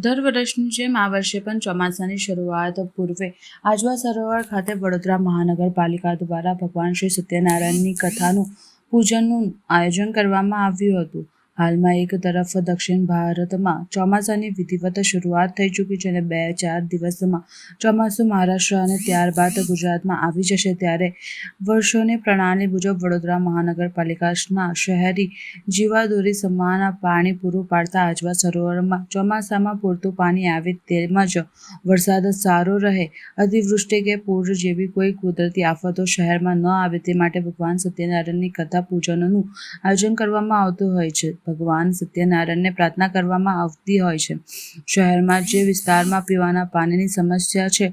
દર વર્ષની જેમ આ વર્ષે પણ ચોમાસાની શરૂઆત પૂર્વે આજવા સરોવર ખાતે વડોદરા મહાનગરપાલિકા દ્વારા ભગવાન શ્રી સત્યનારાયણની કથાનું પૂજનનું આયોજન કરવામાં આવ્યું હતું. હાલમાં એક તરફ દક્ષિણ ભારતમાં ચોમાસાની વિધિવત શરૂઆત થઈ ચૂકી છે અને બે ચાર દિવસમાં ચોમાસું મહારાષ્ટ્ર અને ત્યારબાદ ગુજરાતમાં આવી જશે ત્યારે વર્ષોની પ્રણાલી મુજબ વડોદરા મહાનગરપાલિકાના શહેરી જીવાદોરી સમાન પાણી પૂરું પાડતા આજવા સરોવરમાં ચોમાસામાં પૂરતું પાણી આવે તેમજ વરસાદ સારો રહે અતિવૃષ્ટિ કે પૂર જેવી કોઈ કુદરતી આફતો શહેરમાં ન આવે તે માટે ભગવાન સત્યનારાયણની કથા પૂજનનું આયોજન કરવામાં આવતું હોય છે. ભગવાન સત્યનારાયણને પ્રાર્થના કરવામાં આવતી હોય છે. શહેરમાં જે વિસ્તારમાં પીવાના પાણીની સમસ્યા છે,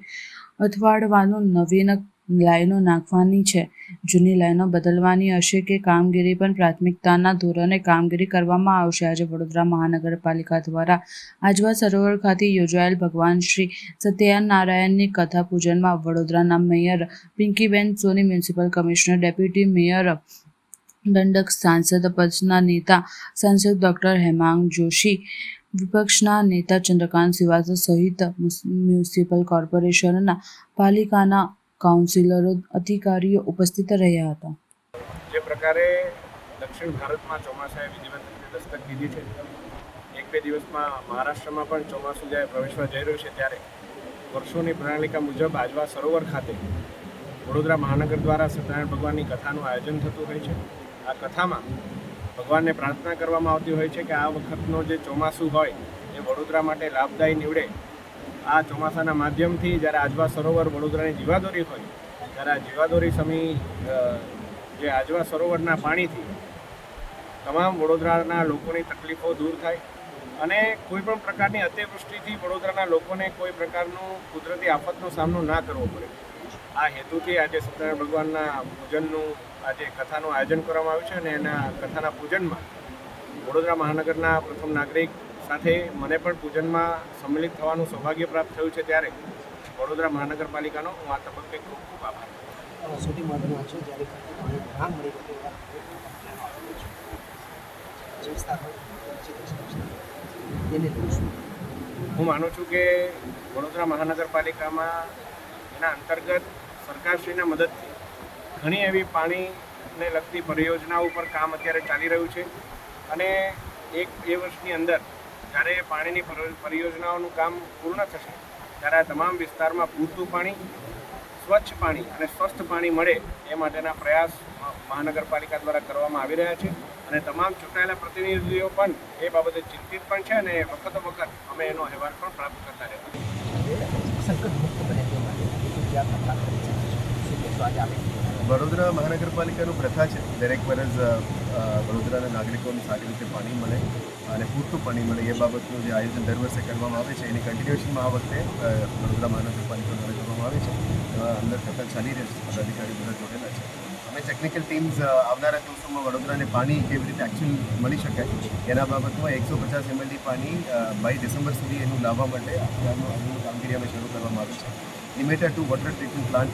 અથવાડવાનું નવીન લાઈનો નાખવાની છે. જૂની લાઈનો બદલવાની હશે કે કામગીરી પણ પ્રાથમિકતાના ધોરણે કામગીરી કરવામાં આવશે. આજે વડોદરા મહાનગરપાલિકા દ્વારા આજવા સરોવર ખાતે યોજાયેલ ભગવાન શ્રી સત્યનારાયણની કથા પૂજનમાં વડોદરાના mayor Pinkiben Soni, municipal commissioner deputy mayor દંડક સાંસદ પક્ષના નેતા સાંસદ ડૉક્ટર હેમાંગ જોશી, વિપક્ષના નેતા ચંદ્રકાંત શ્રીવાસ્તવ સહિત મ્યુનિસિપલ કોર્પોરેશનના પાલિકાના કાઉન્સિલરો, અધિકારીઓ ઉપસ્થિત રહ્યા હતા. જે પ્રકારે દક્ષિણ ભારતમાં ચોમાસાએ વિધિવત રીતે દસ્તક દીધી છે. એક બે દિવસમાં મહારાષ્ટ્રમાં પણ ચોમાસું જ્યારે પ્રવેશવા જઈ રહ્યું છે ત્યારે વર્ષોની પ્રણાલિકા મુજબ આજવા સરોવર ખાતે વડોદરા મહાનગર દ્વારા સત્યનારાયણ ભગવાનની કથાનું આયોજન થતું હોય છે. આ કથામાં ભગવાનને પ્રાર્થના કરવામાં આવતી હોય છે કે આ વખતનો જે ચોમાસું હોય, એ વડોદરા માટે લાભદાયી નીવડે. આ ચોમાસાના માધ્યમથી જ્યારે આજવા સરોવર વડોદરાની જીવાદોરી હોય, ત્યારે આ જીવાદોરી સમી જે આજવા સરોવરના પાણીથી તમામ વડોદરાના લોકોની તકલીફો દૂર થાય અને કોઈ પણ પ્રકારની અતિવૃષ્ટિથી વડોદરાના લોકોને કોઈ પ્રકારનું કુદરતી આફતનો સામનો ના કરવો પડે. આ હેતુથી આજે સત્યનારાયણ ભગવાનના પૂજનનું આજે કથાનું આયોજન કરવામાં આવ્યું છે અને એના કથાના પૂજનમાં વડોદરા મહાનગરના પ્રથમ નાગરિક સાથે મને પણ પૂજનમાં સંમિલિત થવાનું સૌભાગ્ય પ્રાપ્ત થયું છે ત્યારે વડોદરા મહાનગરપાલિકાનો હું આ તબક્કે ખૂબ ખૂબ આભાર સૌથી મહત્વનું છે જ્યારે મળી હું માનું છું કે વડોદરા મહાનગરપાલિકામાં એના અંતર્ગત સરકારશ્રીના મદદથી ઘણી એવી પાણીને લગતી પરિયોજનાઓ ઉપર કામ અત્યારે ચાલી રહ્યું છે. અને એક, બે વર્ષની અંદર જ્યારે પાણીની પરિયોજનાઓનું કામ પૂર્ણ થશે, ત્યારે આ તમામ વિસ્તારમાં પૂરતું પાણી, સ્વચ્છ પાણી અને સ્વસ્થ પાણી મળે એ માટેના પ્રયાસ મહાનગરપાલિકા દ્વારા કરવામાં આવી રહ્યા છે. અને તમામ ચૂંટાયેલા પ્રતિનિધિઓ પણ એ બાબતે ચિંતિત પણ છે અને વખતો વખત અમે એનો અહેવાલ પણ પ્રાપ્ત કરતા રહ્યા માટે શકે કહેશો આજે આપણે વડોદરા મહાનગરપાલિકાનું પ્રથા છે. દરેક અ, વડોદરાના નાગરિકોને સારી રીતે પાણી મળે અને પૂરતું પાણી મળે એ બાબતનું જે આયોજન દર વર્ષે કરવામાં આવે છે એની કન્ટિન્યુએશનમાં આ વખતે વડોદરા મહાનગરપાલિકા દ્વારા કરવામાં આવે છે. અંદર થતા ચાલી રહે છે. પદાધિકારી બધા જોડેલા છે. અમે ટેકનિકલ ટીમ્સ આવનારા દિવસોમાં વડોદરાને પાણી કેવી રીતે એકચ્યુઅલ મળી શકાય એના બાબતમાં એકસો પચાસ એમએલડી પાણી બાય ડિસેમ્બર સુધી એનું લાવવા માટે કામગીરી અમે શરૂ કરવામાં આવી છે. Limited to water treatment plant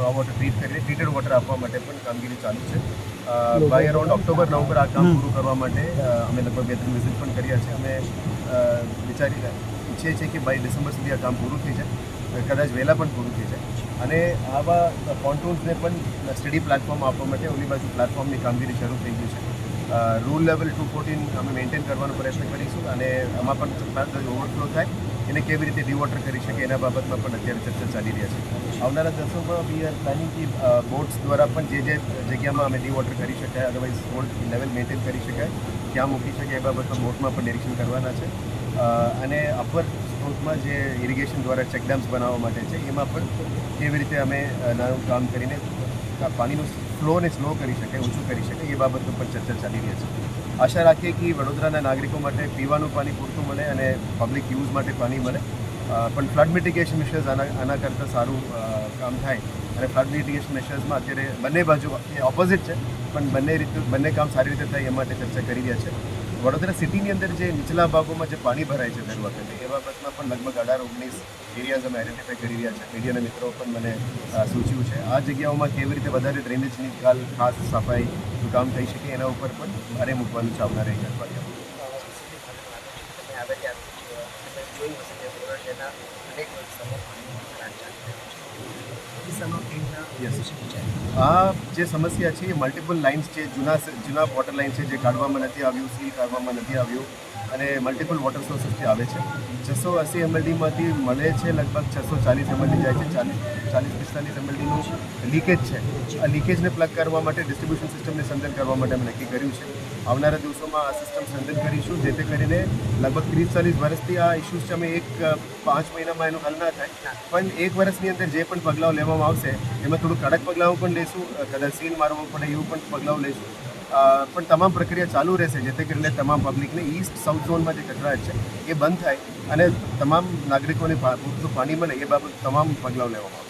raw water treat કરીને ટ્રીટેડ વોટર આપવા માટે પણ કામગીરી ચાલુ છે. બાય અરાઉન્ડ ઓક્ટોબર નવેમ્બર આ કામ પૂરું કરવા માટે અમે લગભગ બે ત્રણ વિઝિટ પણ કર્યા છે. અમે વિચારી ઈચ્છીએ છીએ કે બાય ડિસેમ્બર સુધી આ કામ પૂરું થઈ જાય. કદાચ વહેલા પણ પૂરું થઈ જાય. અને આવા કોન્ટોર્સને પણ સ્ટડી પ્લેટફોર્મ આપવા માટે ઓલી બાજુ પ્લેટફોર્મની કામગીરી શરૂ થઈ ગઈ છે. રૂલ લેવલ ટુ ફોર્ટીન અમે મેન્ટેન કરવાનો પ્રયત્ન કરીશું અને આમાં પણ ઓવરફ્લો થાય. એને કેવી રીતે ડિવોટર કરી શકે એના બાબતમાં પણ અત્યારે ચર્ચા ચાલી રહ્યા છે. આવનારા દિવસોમાં વી આર પ્લાનિંગ કે બોટ્સ દ્વારા પણ જે જે જગ્યામાં અમે ડિવોટર કરી શકાય અદરવાઇઝ રોડ લેવલ મેન્ટેન કરી શકાય ક્યાં મૂકી શકાય, એ બાબતમાં બોટમાં પણ નિરીક્ષણ કરવાના છે. અને અપર સ્ત્રોતમાં જે ઇરિગેશન દ્વારા ચેકડેમ્સ બનાવવા માટે છે, એમાં પણ કેવી રીતે અમે નાનું કામ કરીને પાણીનું ફ્લોને સ્લો કરી શકાય, ઓછું કરી શકે એ બાબત ઉપર ચર્ચા ચાલી રહી છે. આશા રાખીએ કે વડોદરાના નાગરિકો માટે પીવાનું પાણી પૂરતું મળે અને પબ્લિક યુઝ માટે પાણી મળે. પણ ફ્લડ મિટિગેશન મેશર્સ આના આના કરતાં સારું કામ થાય. અને ફ્લડ મિટિગેશન મેશર્સમાં અત્યારે બંને બાજુ એ ઓપોઝિટ છે. પણ બંને રીતે, બંને કામ સારી રીતે થાય એ માટે ચર્ચા કરી રહ્યા છે. વડોદરા સિટીની અંદર જે નીચલા ભાગોમાં જે પાણી ભરાય છે દર વખતે, એ બાબતમાં પણ લગભગ અઢાર ઓગણીસ એરિયાઝ અમે આઈડેન્ટિફાઈ કરી રહ્યા છે. મીડિયાના મિત્રો પણ મને સૂચ્યું છે. આ જગ્યાઓમાં કેવી રીતે વધારે ડ્રેનેજની કાલ ખાસ સફાઈનું કામ થઈ શકે એના ઉપર પણ ભારે મૂકવાનું છે આવનારા એક અઠવાડિયામાં. આ જે સમસ્યા છે એ મલ્ટિપલ લાઇન્સ છે જૂના જૂના વોટર લાઇન છે જે કાઢવામાં નથી આવ્યું સીલ કાઢવામાં નથી આવ્યું અને મલ્ટિપલ વોટર સોર્સીસથી આવે છે. છસો અસી એમએલડીમાંથી મળે છે લગભગ છસો ચાલીસ એમએલડી જાય છે ચાલીસ ચાલીસ પિસ્તાલીસ એમએલડીનું લીકેજ છે. આ લીકેજને પ્લગ કરવા માટે ડિસ્ટ્રીબ્યુશન સિસ્ટમને સંદન કરવા માટે અમે નક્કી કર્યું છે. આવનારા દિવસોમાં આ સિસ્ટમ સંદન કરીશું જેથી કરીને લગભગ ત્રીસ ચાલીસ વર્ષથી આ ઇસ્યુઝ છે અમે એક પાંચ મહિનામાં એનો હલ ના થાય. પણ એક વર્ષની અંદર જે પણ પગલાઓ લેવામાં આવશે એમાં થોડું કડક પગલાઓ પણ લઈશું કદાચ સીન મારવો પડે એવું પણ પગલાઓ લઈશું પણ તમામ પ્રક્રિયા ચાલુ રહેશે જેથી કરીને તમામ પબ્લિકને ઈસ્ટ સાઉથ ઝોનમાં જે કચરાટ છે એ બંધ થાય અને તમામ નાગરિકોને પૂરતું પાણી મળે એ બાબત તમામ પગલાઓ લેવામાં આવશે.